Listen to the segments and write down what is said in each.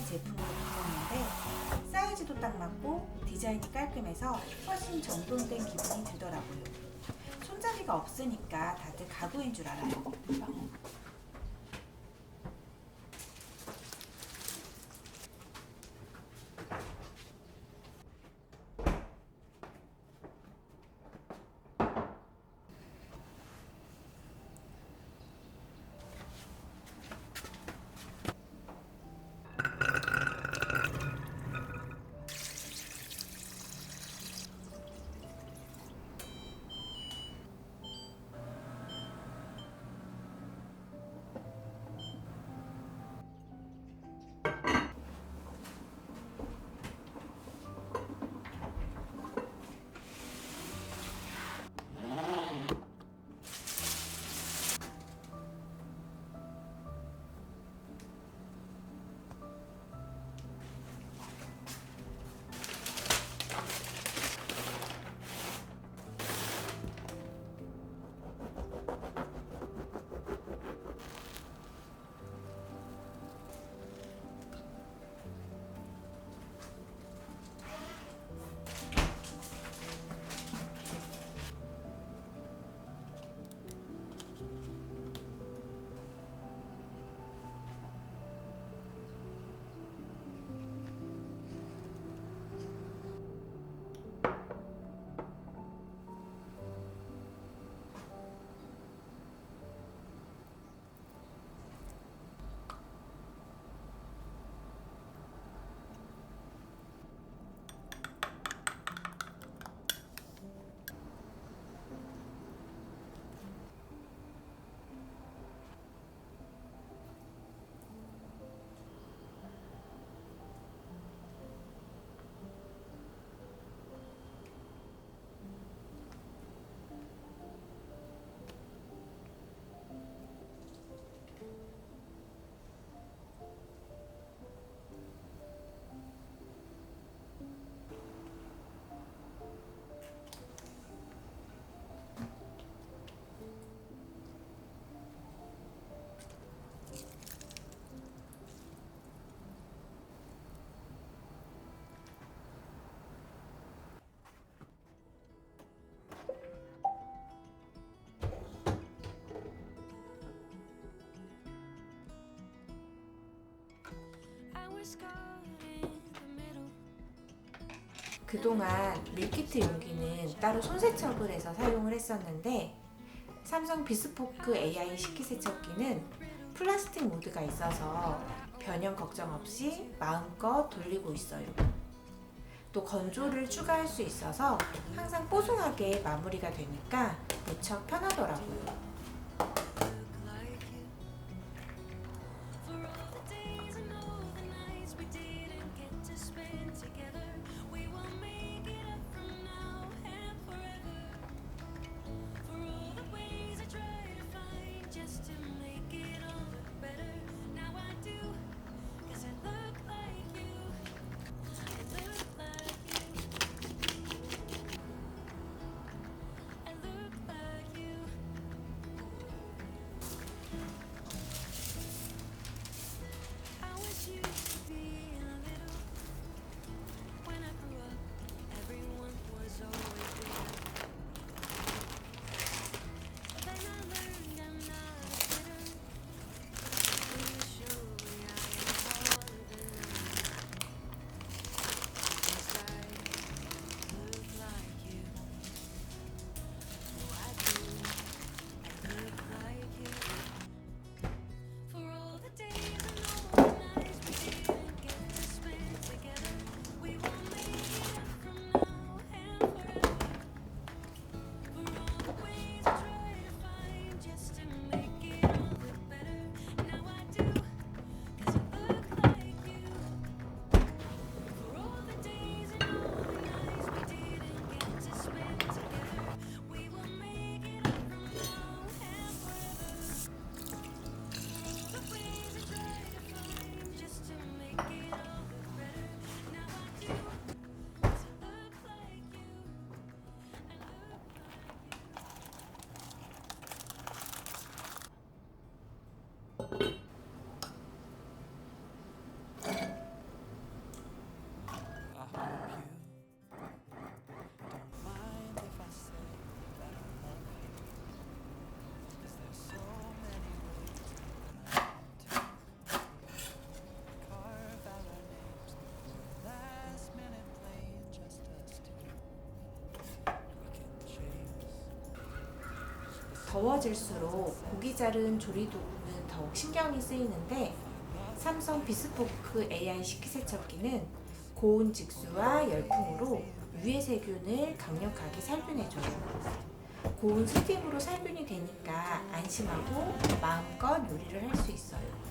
AI 제품으로 바꿨는데 사이즈도 딱 맞고 디자인이 깔끔해서 훨씬 정돈된 기분이 들더라고요. 손잡이가 없으니까 다들 가구인 줄 알아요. 그동안 밀키트 용기는 따로 손세척을 해서 사용을 했었는데 삼성 비스포크 AI 식기세척기는 플라스틱 모드가 있어서 변형 걱정 없이 마음껏 돌리고 있어요. 또 건조를 추가할 수 있어서 항상 뽀송하게 마무리가 되니까 무척 편하더라고요. 더워질수록 고기 자른 조리 도구는 더욱 신경이 쓰이는데 삼성 비스포크 AI 식기세척기는 고온 직수와 열풍으로 유해 세균을 강력하게 살균해줘요. 고온 스팀으로 살균이 되니까 안심하고 마음껏 요리를 할 수 있어요.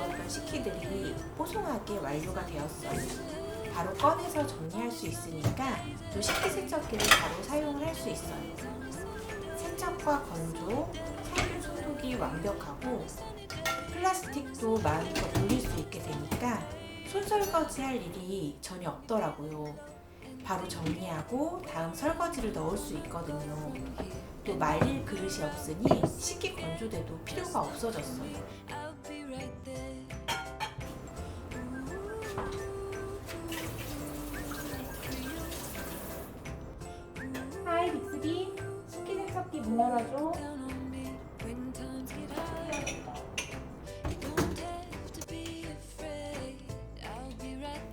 두었던 식기들이 뽀송하게 완료가 되었어요. 바로 꺼내서 정리할 수 있으니까 또 식기세척기를 바로 사용을 할 수 있어요. 세척과 건조, 살균 소독이 완벽하고 플라스틱도 마음껏 돌릴 수 있게 되니까 손 설거지 할 일이 전혀 없더라고요. 바로 정리하고 다음 설거지를 넣을 수 있거든요. 또 말릴 그릇이 없으니 식기 건조대도 필요가 없어졌어요.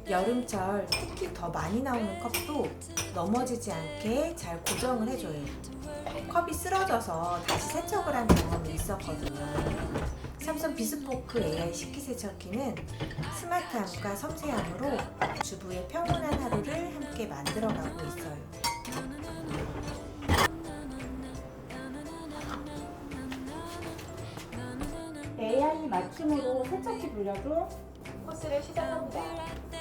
여름철 특히 더 많이 나오는 컵도 넘어지지 않게 잘 고정을 해줘요. 컵이 쓰러져서 다시 세척을 한 경험이 있었거든요. 삼성 비스포크 AI 식기세척기는 스마트함과 섬세함으로 주부의 평온한 하루를 함께 만들어가고 있어요. AI 맞춤으로 세척기 불려줘 코스를 시작합니다.